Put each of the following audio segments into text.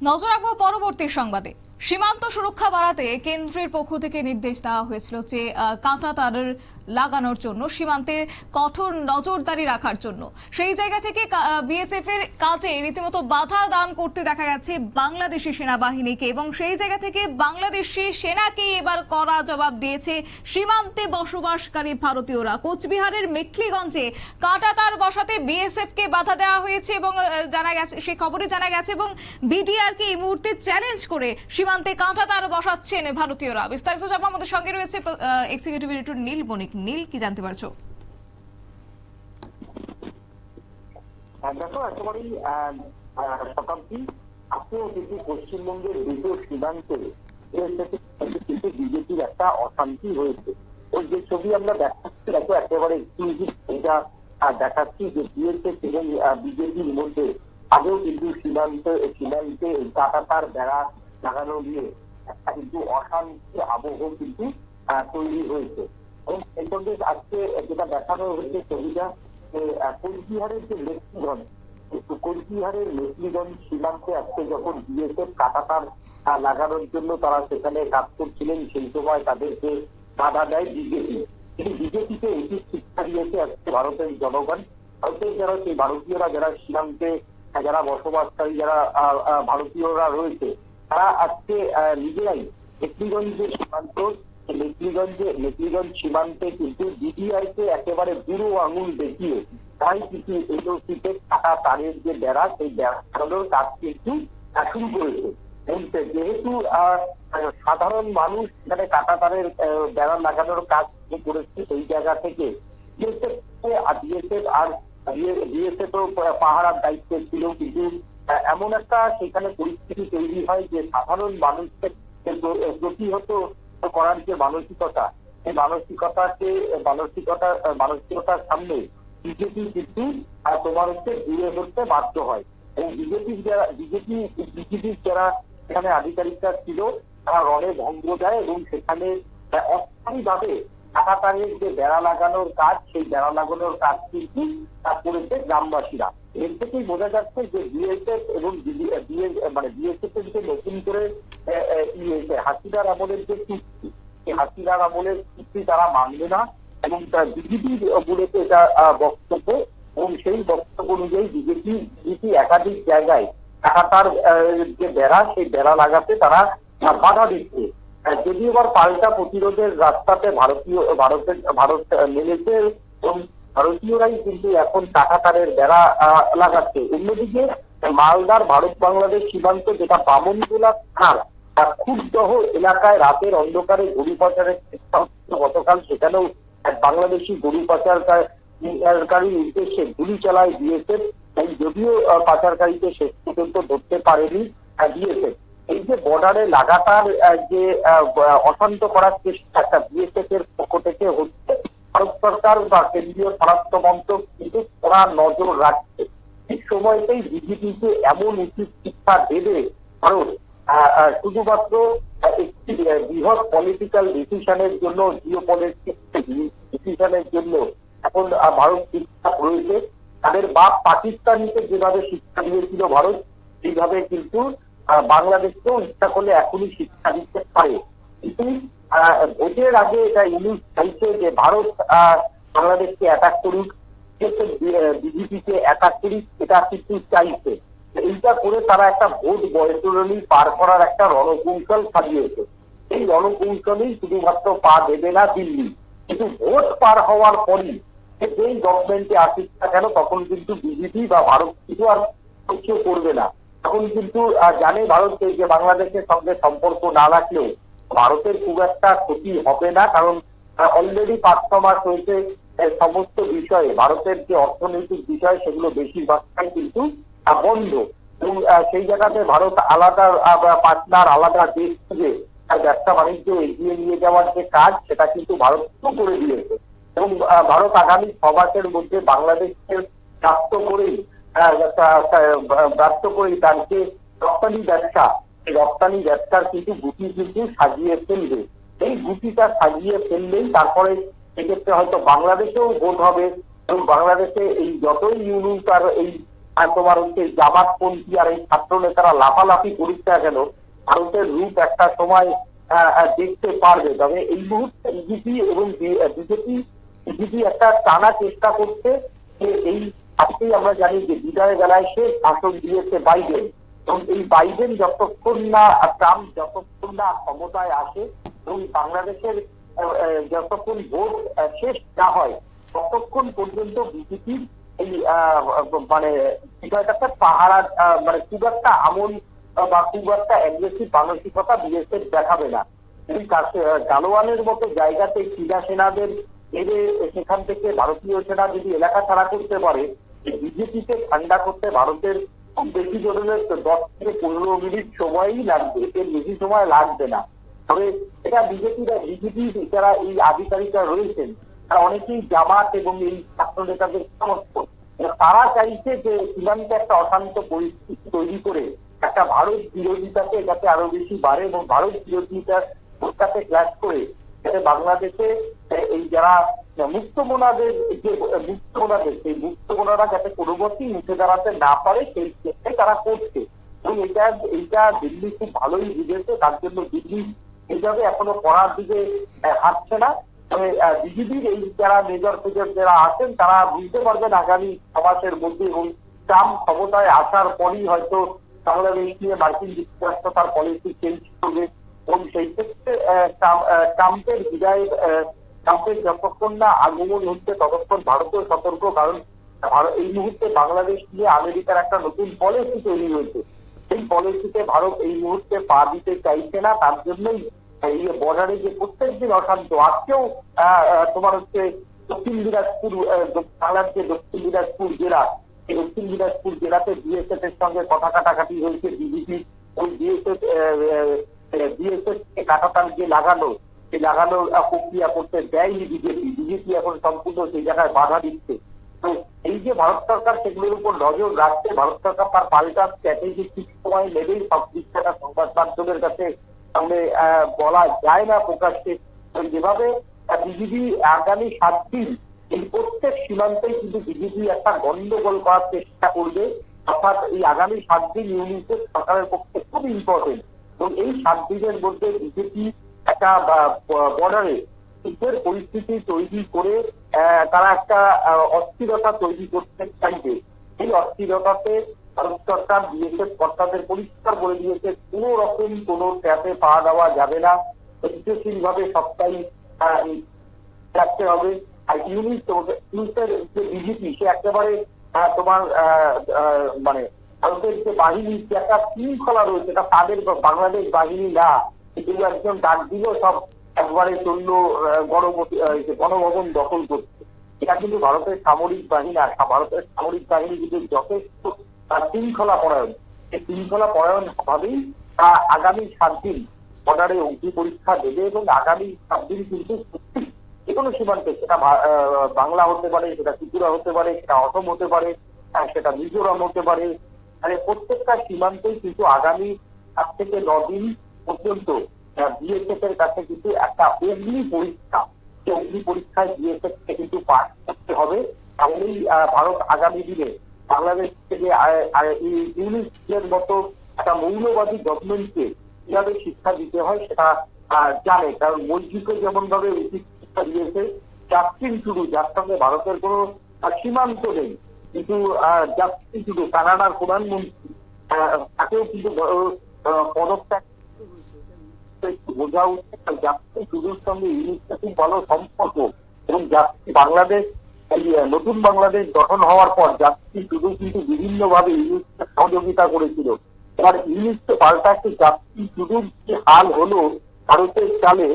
নজর রাখব পরবর্তী সংবাদে। সীমান্ত সুরক্ষা বাড়াতে কেন্দ্রের পক্ষ থেকে নির্দেশ দেওয়া হয়েছিল যে কাঁটা তারের লাগানোর জন্য সীমান্তে কঠোর নজরদারি রাখার জন্য। সেই জায়গা থেকে বিএসএফ এর কাজে রীতিমতো বাধা দান করতে দেখা যাচ্ছে বাংলাদেশি সেনাবাহিনীকে এবং সেই জায়গা থেকে বাংলাদেশি সেনাকে এবার কড়া জবাব দিয়েছে সীমান্তে বসবাসকারী ভারতীয়রা। কোচবিহারের মেখলিগঞ্জে কাঁটা তার বসাতে বিএসএফ কে বাধা দেওয়া হয়েছে এবং জানা গেছে সেই খবরে জানা গেছে এবং বিডিআর কে এই মুহূর্তে চ্যালেঞ্জ করে সীমান্তে কাঁটা তার বসাচ্ছেন ভারতীয়রা। বিস্তারিত জানব আমাদের সঙ্গে রয়েছে এক্সিকিউটিভ এডিটর নীল বণিক। নীল কি জানতে পারছ? দেখো আহ, আহ, শতাব্দী পশ্চিমবঙ্গের সীমান্তে। কিন্তু বিজেপির একটা অশান্তি হয়েছে। ওই যে ছবি আমরা দেখাচ্ছি দেখো একেবারে এটা দেখাচ্ছি যে বিএসএফ এবং বিজেপির মধ্যে আগেও কিন্তু সীমান্ত সীমান্তে কাটাতার বেড়া লাগানো নিয়ে একটা কিন্তু অশান্তি আবহ কিন্তু তৈরি হয়েছে। এবং সেই আজকে যেটা দেখানো হয়েছে ছবিটা কোচবিহারের যে লেকগঞ্জ কোচবিহারের লেকগঞ্জ সীমান্তে আজকে যখন বিএসএফ কাটাতার লাগানোর জন্য তারা সেখানে কাজ করছিলেন, সেই সময় তাদেরকে বাধা দেয় বিজেপি। কিন্তু বিজেপিকে এটি শিক্ষা দিয়েছে আজকে ভারতের জনগণ। ভারতের যারা সেই ভারতীয়রা, যারা সীমান্তে যারা বসবাসকারী, যারা ভারতীয়রা রয়েছে, তারা আজকে নিজেরাই মেকলিগঞ্জের সীমান্ত মেকলিগঞ্জে মেকলিগঞ্জ সীমান্তে কিন্তু বিডিআই কে একেবারে বুড়ো আঙুল দেখিয়ে তাই কিছু এলওসিতে কাটা তারের যে বেড়া, সেই বেড়ানোর কাজ কিন্তু শুরু করেছে যেহেতু সাধারণ মানুষ এখানে কাটা তারের বেড়া লাগানোর কাজ করেছে সেই জায়গা থেকে বিএসএফ আর পাহারার দায়িত্বে ছিল কিন্তু এমন একটা সেখানে পরিস্থিতি তৈরি হয় যে সাধারণ মানুষকে প্রতিহত করার যে মানসিকতা সেই মানসিকতাকে মানসিকতা, মানসিকতার সামনে বিজেপি কিন্তু তোমার হচ্ছে দূরে করতে বাধ্য হয়। এবং বিজেপি যারা, বিজেপি বিজেপির যারা সেখানে আধিকারিকরা ছিল, তারা রণে ভঙ্গ দেয় এবং সেখানে অস্থায়ী ভাবে যে বেড়া লাগানোর কাজ সেই বেড়া লাগানোর কাজ কিন্তু আহ, করেছে গ্রামবাসীরা। এর থেকেই বোঝা যাচ্ছে যে বিএসএফ এবং মানে বিএসএফ এর যে নতুন করে ইয়ে, যে হাসিনার আমলের যে চুক্তি সেই হাসিদার আমলের চুক্তি তারা মানবে না এবং তার বিজেপি বলেছে এটা বক্তব্য এবং সেই বক্তব্য অনুযায়ী বিজেপি বিজেপি একাধিক জায়গায় টাকাতার যে বেড়া সেই বেড়া লাগাতে তারা বাধা দিচ্ছে। আহ, যদিও এবার পাল্টা প্রতিরোধের রাস্তাতে ভারতীয় ভারতের ভারত নেমেছে এবং ভারতীয়রাই কিন্তু এখন টাকাতারের বেড়া লাগাচ্ছে। অন্যদিকে মালদার ভারত বাংলাদেশ সীমান্ত যেটা বামনগোলা থার ক্ষুদ্দহ এলাকায় রাতের অন্ধকারে গরু পাচারের গতকাল সেখানেও এক বাংলাদেশি গরু পাচারকারীর উদ্দেশ্যে গুলি চালায় এই যদিও পাচারকারীকে শেষ পর্যন্ত ধরতে পারেনি বিএসএফ। এই যে বর্ডারে লাগাতার যে অশান্ত করার চেষ্টা একটা বিএসএফ এর পক্ষ থেকে হচ্ছে, ভারত সরকার বা কেন্দ্রীয় স্বরাষ্ট্র মন্ত্রক কিন্তু কড়া নজর রাখছে। ঠিক সময়তেই বিজেপিকে এমন উচিত শিক্ষা দেবে ভারত শুধুমাত্র একটি বৃহৎ পলিটিক্যাল ডিসিশনের জন্য জিও ডিসিশনের জন্য এখন ভারত শিক্ষা রয়েছে। তাদের বাপ পাকিস্তানিকে যেভাবে শিক্ষা দিয়েছিল ভারত, সেইভাবে কিন্তু বাংলাদেশকেও ইচ্ছা করলে এখনই শিক্ষা দিতে পারে। কিন্তু ভোটের আগে এটা ইউনিট চাইছে যে ভারত বাংলাদেশকে অ্যাটাক করুক বিজেপিকে অ্যাটাক করি এটা কিন্তু চাইছে। এইটা করে তারা একটা ভোট বয়সরণী পার করার একটা রণকৌশল সাজিয়েছে। এই রণকৌশলেই শুধুমাত্র পা দেবে না দিল্লি। কিন্তু ভোট পার হওয়ার পরই যেই গভর্নমেন্টে আসুক না কেন, তখন কিন্তু বিজেপি বা ভারত কিছু আর কিছু করবে না। তখন কিন্তু জানে ভারত যে বাংলাদেশের সঙ্গে সম্পর্ক না রাখলেও ভারতের খুব একটা ক্ষতি হবে না, কারণ অলরেডি পাঁচ মাস হয়েছে সমস্ত বিষয়ে, ভারতের যে অর্থনৈতিক বিষয়, সেগুলো বেশিরভাগটাই কিন্তু বন্ধ। এবং সেই জায়গাতে ভারত আলাদা পার্টনার আলাদা দেশ থেকে ব্যবসা বাণিজ্য এগিয়ে নিয়ে যাওয়ার যে কাজ, সেটা কিন্তু ভারত করে দিয়েছে। এবং ভারত আগামী ছ মাসের মধ্যে বাংলাদেশকে প্রাপ্ত করেই আহ, তা- তা- তার যে রপ্তানি ব্যবসা। রপ্তানি ব্যবসার কিন্তু গুটি কিন্তু সাজিয়ে ফেলবে। এই গুটিটা সাজিয়ে ফেললেই তারপরে সেক্ষেত্রে হয়তো বাংলাদেশেও ভোট হবে। এবং বাংলাদেশে এই যতই ইউনুস আর এই তোমার হচ্ছে জামাতপন্থী আর এই ছাত্র নেতারা লাফালাফি করছে কেন ভারতের রূপ একটা সময় দেখতে পারবে। তবে এই মুহূর্তে বিজেপি এবং বিজেপি বিজেপি একটা টানা চেষ্টা করছে যে এই আজকেই আমরা জানি যে বিদায় বেলায় সে ভাষণ দিয়েছে বাইডেন। এবং এই বাইডেন যতক্ষণ না ট্রাম্প যতক্ষণ না ক্ষমতায় আসে এবং বাংলাদেশের যতক্ষণ ভোট শেষ না হয়, ততক্ষণ পর্যন্ত বিজেপির এই মানে বিষয়টাকে পাহারা মানে খুব একটা আমল বা খুব একটা অ্যাগ্রেসিভ মানসিকতা বিএসএফ দেখাবে না। গালোয়ানের মতো জায়গাতে চীনা সেনাদের এলে সেখান থেকে ভারতীয় সেনা যদি এলাকা ছাড়া করতে পারে বিজেপিকে ঠান্ডা করতে ভারতের বেশি ধরনের দশ থেকে পনেরো মিনিট সময়ই লাগবে। এর বেশি সময় লাগবে না। তবে এটা বিজেপিরা বিজেপি যারা এই আধিকারিকরা রয়েছেন, তারা অনেকেই জামাত এবং এই ছাত্র নেতাদের সমর্থক। তারা চাইছে যে সীমান্তে একটা অশান্ত পরিস্থিতি তৈরি করে একটা ভারত বিরোধিতাকে যাতে আরও বেশি বাড়ে এবং ভারত বিরোধিতার সাথে ক্লাস করে বাংলাদেশে এই যারা মুক্তমনাদের যে, মুক্তমনাদের, সেই মুক্তমনারা যাতে কোনোমতেই উঠে দাঁড়াতে না পারে, সেই ক্ষেত্রে তারা করছে। এবং এটা এইটা দিল্লি খুব ভালোই বুঝেছে, তার জন্য দিল্লি এইভাবে এখনও করার দিকে হাঁটছে না। বিজেপির এই যারা মেজর ফেজর যারা আছেন, তারা বুঝতে পারবেন আগামী ছমাসের মধ্যে এবং ট্রাম্প ক্ষমতায় আসার পরই হয়তো বাংলাদেশ নিয়ে মার্কিন যুক্তরাষ্ট্র তার পলিসি চেঞ্জ করবে। এবং সেই ক্ষেত্রে ট্রাম্পের বিদায় ট্রাম্পের যতক্ষণ না আগমন হচ্ছে, ততক্ষণ ভারতও সতর্ক, কারণ এই মুহূর্তে বাংলাদেশ নিয়ে আমেরিকার একটা নতুন পলিসি তৈরি হয়েছে। সেই পলিসিতে ভারত এই মুহূর্তে পা দিতে চাইছে না, তার জন্যই এই বর্ডারে যে প্রত্যেকদিন অশান্ত, আজকেও তোমার হচ্ছে দক্ষিণ দিনাজপুর বাংলার যে দক্ষিণ দিনাজপুর জেলা এই দক্ষিণ দিনাজপুর জেলাতে বিএসএফ এর সঙ্গে কথা কাটাকাটি হয়েছে, বিজেপি ওই বিএসএফ বিএসএফ কে কাটাতার যে লাগানো সেই লাগানো প্রক্রিয়া করতে দেয়নি বিজেপি বিজেপি এখন সম্পূর্ণ সেই জায়গায় বাধা দিচ্ছে। তো এই যে ভারত সরকার সেগুলোর উপর নজর রাখছে, ভারত সরকার তার পাল্টা স্ট্র্যাটেজি ঠিক সময় নেবেই, সব দিকটা সংবাদ মাধ্যমের কাছে সামনে বলা যায় না প্রকাশ্যে। যেভাবে বিজেপি আগামী সাত দিন এই প্রত্যেক সীমান্তেই কিন্তু বিজেপি একটা গন্ডগোল করার চেষ্টা করবে। অর্থাৎ এই আগামী সাত দিন ইউনিটের সরকারের পক্ষে খুব ইম্পর্টেন্ট এবং এই সাত দিনের মধ্যে বিজেপি একটা বর্ডারে যুদ্ধের পরিস্থিতি তৈরি করে তারা একটা অস্থিরতা তৈরি করতে চাইবে। এই অস্থিরতাতে ভারত সরকার, বিএসএফ কর্তাদের পরিষ্কার বলে দিয়েছে, কোন রকম কোন ট্যাপে পা দেওয়া যাবে না। স্থিতিশীল ভাবে সবটাই রাখতে হবে। আর ইউনিট ইউনিটের যে বিজেপি, সে একেবারে তোমার মানে ভারতের যে বাহিনী যে একটা শৃঙ্খলা রয়েছে তাদের বাংলাদেশ বাহিনী না। কিন্তু একজন ডাক দিল সব একবারে চলল গণভবন দখল করছে। এটা কিন্তু ভারতের সামরিক বাহিনী আর ভারতের সামরিক বাহিনী কিন্তু যথেষ্ট শৃঙ্খলা পরায়ণ। এই শৃঙ্খলা পরায়ণ ভাবেই তা আগামী সাত দিন বর্ডারে অগ্নি পরীক্ষা দেবে এবং আগামী সাত দিন কিন্তু যে কোনো সীমান্তে সেটা বাংলা হতে পারে, সেটা ত্রিপুরা হতে পারে, সেটা অসম হতে পারে সেটা মিজোরাম হতে পারে। মানে প্রত্যেকটা সীমান্তেই কিন্তু আগামী সাত থেকে ন দিন পর্যন্ত বিএসএফ এর কাছে কিন্তু একটা অগ্নি পরীক্ষা অগ্নি পরীক্ষায় বিএসএফ কে কিন্তু পাস করতে হবে। তাহলেই ভারত আগামী দিনে বাংলাদেশ থেকে ইউনিটের মতো একটা মৌলবাদী গভর্নমেন্টকে কীভাবে শিক্ষা দিতে হয় সেটা জানে। কারণ মৈত্রীকে যেমন ভাবে উচিত শিক্ষা দিয়েছে জাস্টিন টুডু যার সঙ্গে ভারতের কোনো সীমান্ত নেই, কিন্তু জাস্টিন টুডু কানাডার প্রধানমন্ত্রী তাকেও কিন্তু পদত্যাগ করতে হয়েছে। এটা একটু বোঝা উচিত আর জাস্টিন সঙ্গে ইউনিটটা খুব ভালো সম্পর্ক। এবং জাস্টিন বাংলাদেশ নতুন বাংলাদেশ গঠন হওয়ার পর জাস্টিন টুডু কিন্তু বিভিন্ন ভাবে সহযোগিতা করেছিল। এবার ইউনিটকে পাল্টাচ্ছে জাস্টিন টুডুর যে হাল হলো, ভারতের চালে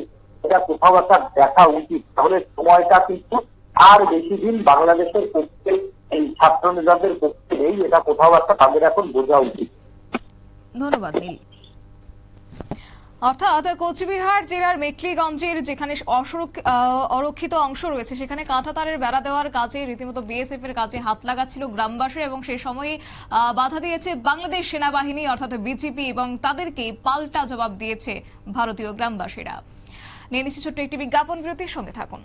এটা কোথাও একটা দেখা উচিত। তাহলে সময়টা কিন্তু আর বেশি দিন বাংলাদেশের পক্ষে, এই ছাত্র নেতাদের পক্ষে নেই, এটা কোথাও একটা তাদের এখন বোঝা উচিত। ধন্যবাদ অর্থাৎ কোচবিহার জেলার মেকলিগঞ্জের যেখানে অরক্ষিত অংশ রয়েছে, সেখানে কাঁটাতারের বেড়া দেওয়ার কাজে রীতিমতো বিএসএফ এর কাজে হাত লাগাচ্ছিল গ্রামবাসী এবং সেই সময় বাধা দিয়েছে বাংলাদেশ সেনাবাহিনী, অর্থাৎ বিজেপি এবং তাদেরকে পাল্টা জবাব দিয়েছে ভারতীয় গ্রামবাসীরা। নিয়ে নিচ্ছি ছোট্ট একটি বিজ্ঞাপন বিরতির সঙ্গে থাকুন।